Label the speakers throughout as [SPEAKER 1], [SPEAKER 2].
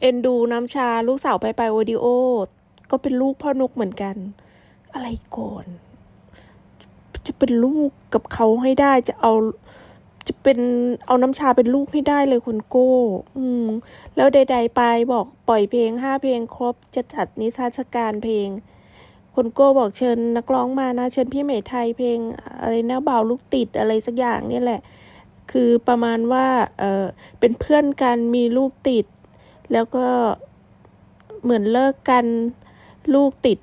[SPEAKER 1] เอ็นดูน้ำชาลูกสาวไปไปโอดิโอ ก็เป็นลูกพ่อนุกเหมือนกัน อะไรก่อน จะเป็นลูกกับเขาให้ได้จะเอาจะเป็นเอาน้ำชาเป็นลูกให้ได้เลยคุณโก้ อืม แล้วใด ๆ ไปบอกปล่อยเพลงห้าเพลงครบ จะจัดนิทรรศการเพลง คุณโก้บอกเชิญนักร้องมานะ เชิญพี่เมยไทยเพลงอะไรนะบ่าลูกติดอะไรสักอย่างนี่แหละ คือประมาณว่า เออเป็นเพื่อนกันมีลูกติด แล้วก็เหมือนเลิกกันลูกติด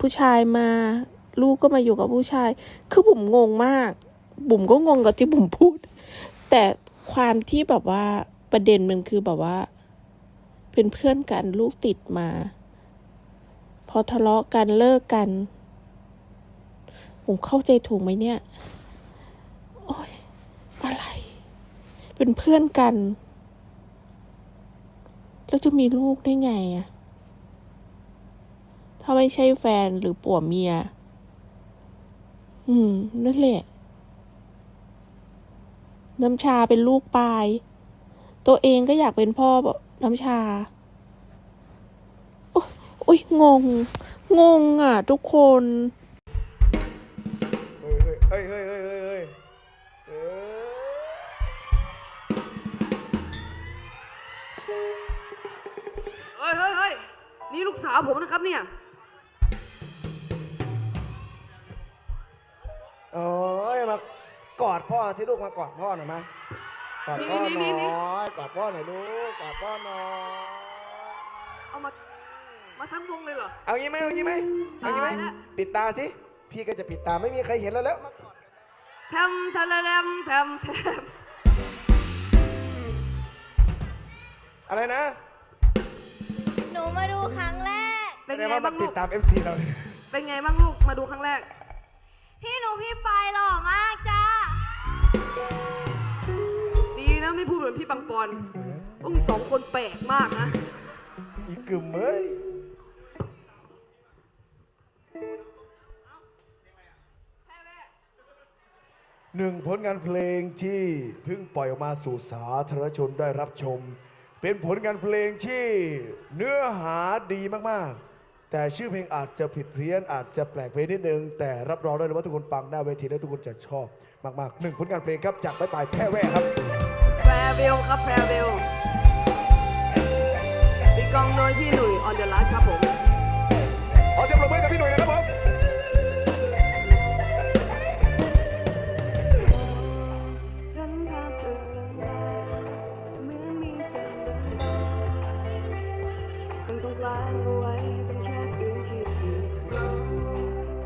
[SPEAKER 1] ผู้ชายมา ลูกก็มาอยู่กับผู้ชาย คือบุ๋มงงมาก บุ๋มก็งงกับที่บุ๋มพูด แต่ความที่แบบว่าประเด็นมันคือแบบว่า เป็นเพื่อนกันลูกติดมา พอทะเลาะกันเลิกกัน ผมเข้าใจถูกไหมเนี่ย โอ้ยอะไร เป็นเพื่อนกัน แล้วจะมีลูกได้ไงอะถ้าไม่ใช่แฟนหรือผัวเมีย อืม นั่นแหละ น้ำชาเป็นลูกปลาย ตัวเองก็อยากเป็นพ่อน้ำชา โอยโอ้ยงง งงอะ ทุกคน
[SPEAKER 2] เฮ้ยเฮ้ยเฮ้ย ยเฮ้ยเฮ้ย
[SPEAKER 3] นี่ลูกสาวผมนะครับเนี่ย
[SPEAKER 2] โอ้ยมากอดพ่อที่ลูกมากอดพ่อหน่อยมากอดพ่อห
[SPEAKER 3] นี่นี่นี่
[SPEAKER 2] น่อยกอดพ่อหน่อยลูกกอดพ่อหน่อย
[SPEAKER 3] เอามา มาทั้งวงเลยเหรอ
[SPEAKER 2] เอางี้ไหมเอางี้ไหมเอางี้ไหม
[SPEAKER 3] ตายละ
[SPEAKER 2] ปิดตาสิพี่ก็จะปิดตาไม่มีใครเห็นแล้วแล้ว
[SPEAKER 3] แทมทะละแทมแทมแทม
[SPEAKER 2] อะไรนะ
[SPEAKER 4] หนู มาดูครั้งแรก
[SPEAKER 3] เป็น
[SPEAKER 2] แสด
[SPEAKER 3] ไง
[SPEAKER 2] ว่ามั
[SPEAKER 3] บ้าง
[SPEAKER 2] ติ
[SPEAKER 3] ลู
[SPEAKER 2] ด
[SPEAKER 3] ก
[SPEAKER 2] ตาม FC เราเลย
[SPEAKER 3] เป็นไงบ้างลูก มาดูครั้งแรก
[SPEAKER 4] พี่หนูพี่ไปหล่อมากจ้า
[SPEAKER 3] ดีนะไม่พูดเหมือนพี่ปังปอนพวกมึงสองคนแปลกมากนะ
[SPEAKER 2] อีกกึ่มเอ้ยหนึ่งผลงานเพลงที่เพิ่งปล่อยออกมาสู่สาธารณชนได้รับชม เป็นผลงานเพลงที่เนื้อหาดีมากๆ แต่ชื่อเพลงอาจจะผิดเพี้ยน อาจจะแปลกไปนิดนึง แต่รับรองได้เลยว่าทุกคนฟังหน้าเวทีแล้วทุกคนจะชอบมากๆหนึ่งผลงานเพลงครับจากไปปลายแพร่แว่ครับ
[SPEAKER 3] แพร่เบลครับแพร์เบ ต้องต้อ
[SPEAKER 2] งก
[SPEAKER 3] ลางเอาไว้เป็นแค่พื้นที่ที่เรา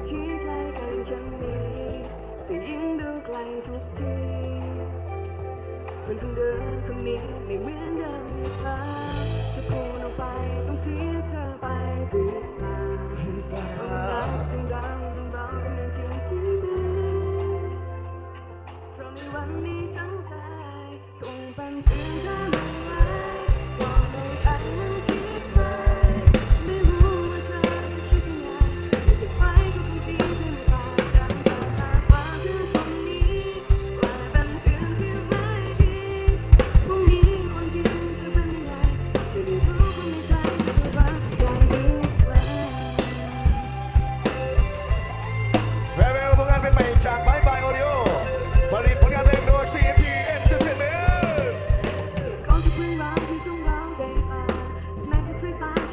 [SPEAKER 3] ที่ใกล้กันจะมีแต่ยิ่งดูไกลทุกทีคนคนเดิมคนนี้ไม่เหมือนเดิมอีกแล้วถ้าพูดออกไปต้องเสียเธอไปหรือเปล่า ร้องที่ส่งเราได้มาในทุกสายตา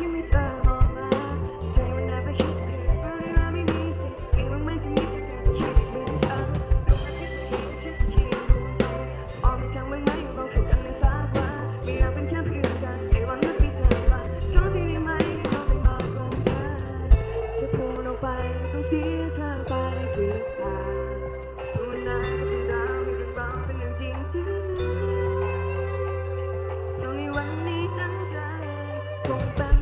[SPEAKER 3] คง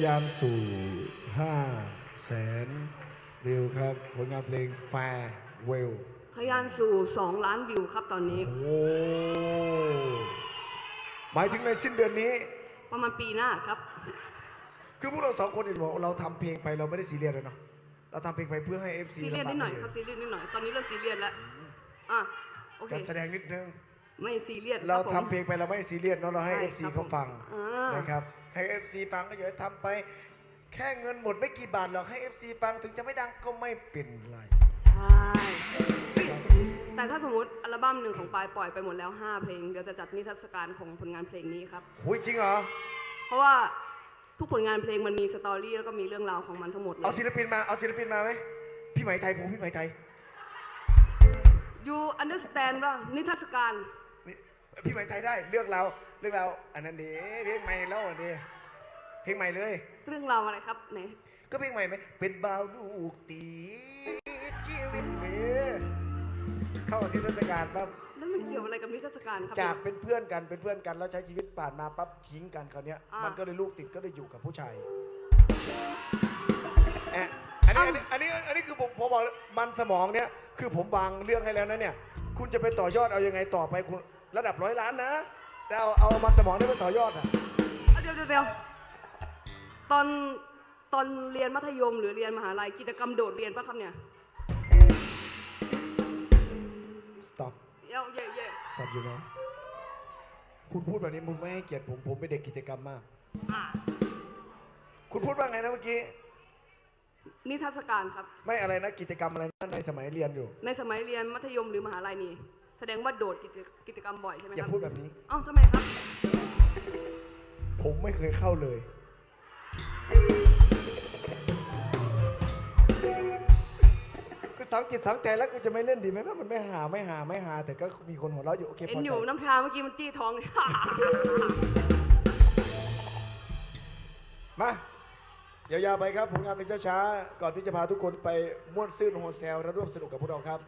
[SPEAKER 2] ยายามสู่5แสนวิวครับ ผลงานเพลง Farewell
[SPEAKER 3] ทะยานสู่ 2 ล้านวิวครับตอนนี้
[SPEAKER 2] โอ้หมายถึงในสิ้นเดือนนี้
[SPEAKER 3] ประมาณปีหน้าครับ
[SPEAKER 2] คือพวกเราสองคนเห็นบอกเราทำเพลงไปเราไม่ได้ซีเรียสเลยเนาะเราทำเพลงไปเพื่อให้ FC
[SPEAKER 3] ซีเรียสนิดหน่อยครับซีเรียสนิดหน่อย ตอนนี้เริ่มซีเรียสแล้ว อะ โอเค
[SPEAKER 2] การแสดงนิดนึง
[SPEAKER 3] ไม่ซีเรียส
[SPEAKER 2] เรา
[SPEAKER 3] คบผม
[SPEAKER 2] ทำเพลงไปเราไม่ซีเรียสเนาะเราให้
[SPEAKER 3] ใช่
[SPEAKER 2] FC
[SPEAKER 3] ครับ
[SPEAKER 2] เขาฟัง
[SPEAKER 3] อ่าน
[SPEAKER 2] นะครับให้ FC ฟังก็อย่าทำไป แค่เงินหมดไม่กี่บาทหรอกให้ FC ฟังถึงจะไม่ดังก็ไม่เป็นไร
[SPEAKER 3] ใช่แต่ถ้าสมมติอัลบั้มหนึ่งของปายปล่อยไปหมดแล้ว 5 เพลง เดี๋ยวจะจัดนิทรรศการของผลงานเพลงนี้ครับ
[SPEAKER 2] หุยจริงเหรอ
[SPEAKER 3] เพราะว่าทุกผลงานเพลงมันมีสตอรี่แล้วก็มีเรื่องราวของมันทั้งหมดเล
[SPEAKER 2] เอา
[SPEAKER 3] ย
[SPEAKER 2] ศิลปินมา เอาศิลปินมาไหมพี่ไหมไทยผมพี่ไหมไทย
[SPEAKER 3] you understand ว่านิทรรศการ
[SPEAKER 2] นี่ พี่ไหมไทยได้เรื่องเราวเรื่องเราวอันนั้นดีเพลงใหม่แล้วอันนี้เพลงใหม่เลย
[SPEAKER 3] เรื่องราวอะไรครับไหน
[SPEAKER 2] ก็เพลงใหม่ไหมเป็นบ่าวลูกตีชีวิตเนี่ยเข้ากับที่เทศกาลปั๊บ
[SPEAKER 3] แล้วมันเกี่ยวอะไรกับนิทรรศการครับ
[SPEAKER 2] จากเป็นเพื่อนกันเป็นเพื่อนกันแล้วใช้ชีวิตผ่านมาปั๊บทิ้งกันคราวเนี้ย
[SPEAKER 3] อ่ามั
[SPEAKER 2] มันก็เลยลูกติดก็เลยอยู่กับผู้ชายแอะอันนี้อันนี้อันนี้อันนี้คือผมผมบอกเลยมันสมองเนี้ยคือผมวางเรื่องให้แล้วนะเนี่ย คุณจะไปต่อยอดเอายังไงต่อไปคุณ ระดับร้อยล้านนะ แต่เอาเอามันสมองได้ไปต่อยอดอะ
[SPEAKER 3] อะเดี๋ยวเดี๋ยวเดี๋ยวตอนตอนเรียนมัธยมหรือเรียนมหาลัยกิจกรรมโดดเรียนปะครับเนี่ย
[SPEAKER 2] stop
[SPEAKER 3] เย่เย่เย่
[SPEAKER 2] stop you know คุณพูดแบบนี้มึงไม่ให้เกียรติผมผมเป็นเด็กกิจกรรมมาก
[SPEAKER 3] อะ
[SPEAKER 2] คุณพูดว่าไงนะเมื่อกี้
[SPEAKER 3] นิทรรศการครับ
[SPEAKER 2] ไม่อะไรนะกิจกรรมอะไรนะในสมัยเรียนอยู่
[SPEAKER 3] ในสมัยเรียนมัธยมหรือมหาลัยนี่ แสดงว่าโดดกิจกิจกรรมบ่อยใช่ไหม
[SPEAKER 2] อ
[SPEAKER 3] ค
[SPEAKER 2] ย่า
[SPEAKER 3] รับ
[SPEAKER 2] พูดแบบนี้
[SPEAKER 3] เอ้าทำไมครับ
[SPEAKER 2] ผมไม่เคยเข้าเลย ก็สังกิจสังใจแล้วกูจะไม่เล่นดีไหมมันไม่หาไม่หาไม่หา แต่ก็มีคนหัวเราะอยู่โอเค
[SPEAKER 3] เห็
[SPEAKER 2] พ
[SPEAKER 3] น
[SPEAKER 2] อ
[SPEAKER 3] อยู่
[SPEAKER 2] ใจ
[SPEAKER 3] น้ำชาเมื่อกี้มันจี้ท้องเลย
[SPEAKER 2] มายาวๆไปครับผลงานเพลงช้าๆก่อนที่จะพาทุกคนไปม่วนซื่นโฮเซลและร่วมสนุกกับพวกเราครับ